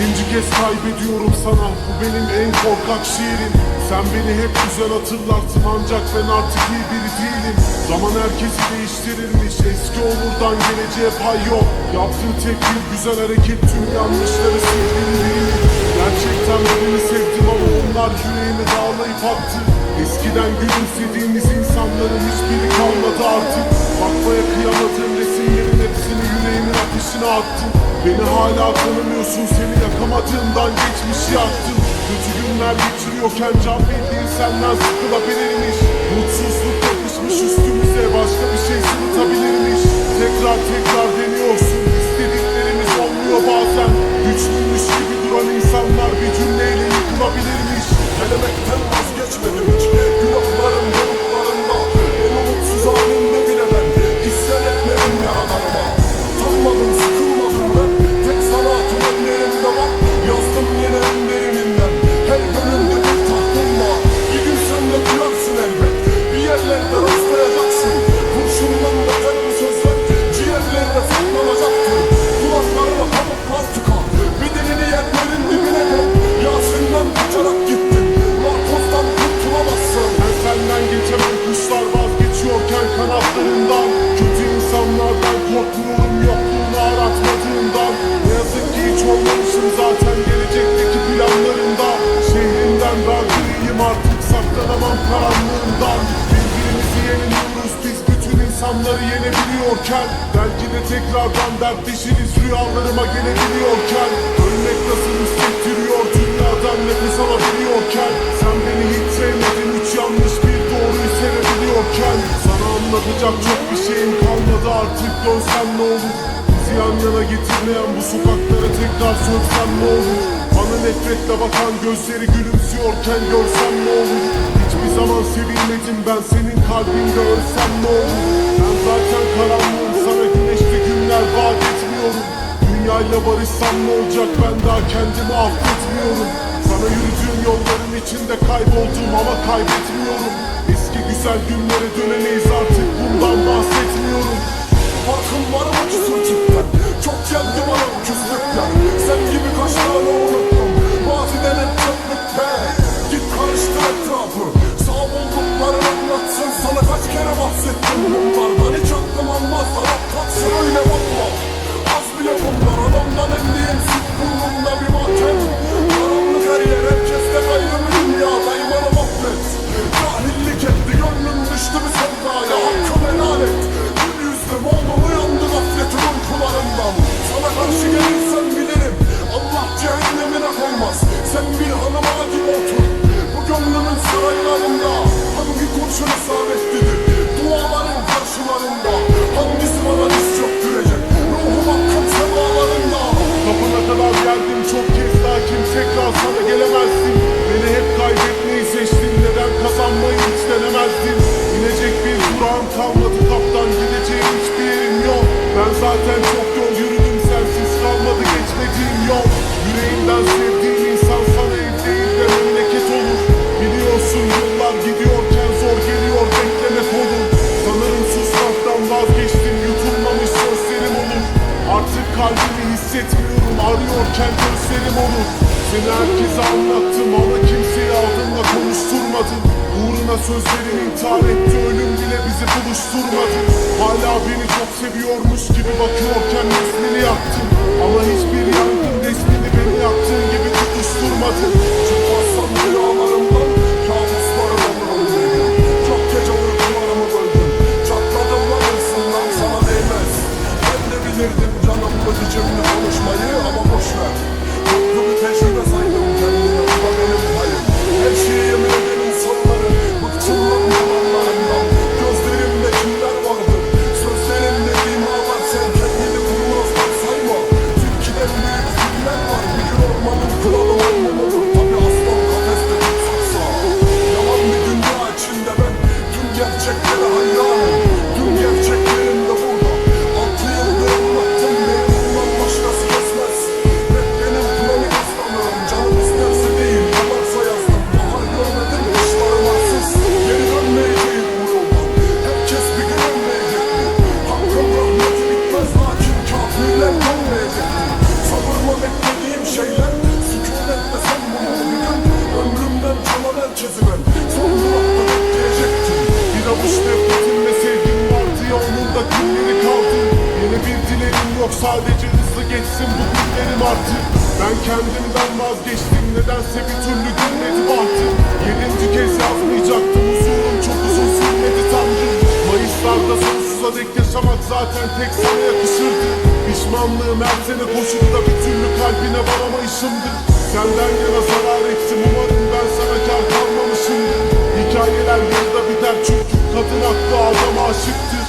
Yedinci kez kaybediyorum sana. Bu benim en korkak şiirim. Sen beni hep güzel hatırlarsın Ancak ben artık iyi biri değilim. Zaman herkesi değiştirirmiş. Eski olurdan geleceğe pay yok. Yaptığın tek bir güzel hareket Tüm yanlışları sildiğin değil Gerçekten birini sevdim ama onlar yüreğimi dağlayıp attı Eskiden gülümsediğimiz insanların hiçbiri kalmadı artık. Bakmaya kıyamadığım resimlerin hepsini yüreğimin ateşine attım Beni hala tanımıyorsun seni yakamadığımdan geçmişi yaktım Kötü günler geçiriyorken can bildiğin senden sıkılabilirmiş. Mutsuzluk yapışmış üstümüze başka bir şey sırıtabilirmiş. Tekrar tekrar deniyorsun istediklerimiz olmuyor bazen. Güçlüymüş gibi duran insanlar bir cümleyle yıkılabilirmiş olmamışım zaten gelecekteki planlarında Şehrinden rahatlayayım artık saklanamam karanlığından. Birbirimizi yeniliyoruz biz bütün insanları yenebiliyorken. Belki de tekrardan dertleşiriz rüyalarıma gelebiliyorken. Ölmek nasıl hissettiriyor dünyadan nefes alabiliyorken. Sen beni hiç sevmedin üç yanlış bir doğruyu sevebiliyorken. Sana anlatacak çok bir şeyim kalmadı artık dönsen ne olur Bizi yan yana getirmeyen bu sokaklara tekrar söksem ne olur? Bana nefretle bakan gözleri gülümsüyorken görsem ne olur? Hiçbir zaman sevilmedim ben senin kalbinde ölsem ne olur? Ben zaten karanlığım sana güneşli günler vaat etmiyorum. Dünyayla barışsam ne olacak? Ben daha kendimi affetmiyorum. Sana yürüdüğüm yolların içinde kayboldum ama kaybetmiyorum. Eski güzel günlere dönemeyiz artık bundan bahsetmiyorum Uğruna sözlerin intihar etti. Ölüm bile bizi buluşturmadı. Hala beni çok seviyormuş gibi bakıyorken resmini yaktım Ama hiçbir yangın resmini beni yaktığın gibi sadece hızlı geçsin bu günlerim artık Ben kendimden vazgeçtim nedense bir türlü gülmedi bahtım Yedinci kez yazmayacaktım huzurum çok uzun sürmedi tanrım. Mayıslarda sonsuza dek yaşamak zaten tek sana yakışırdı. Pişmanlığım her sene koşup da bir türlü kalbine varamayışımdır. Senden yana zarar ettim umarım ben sana kar kalmamışımdır. Hikayeler yarıda biter çünkü kadın haklı adam aşıktı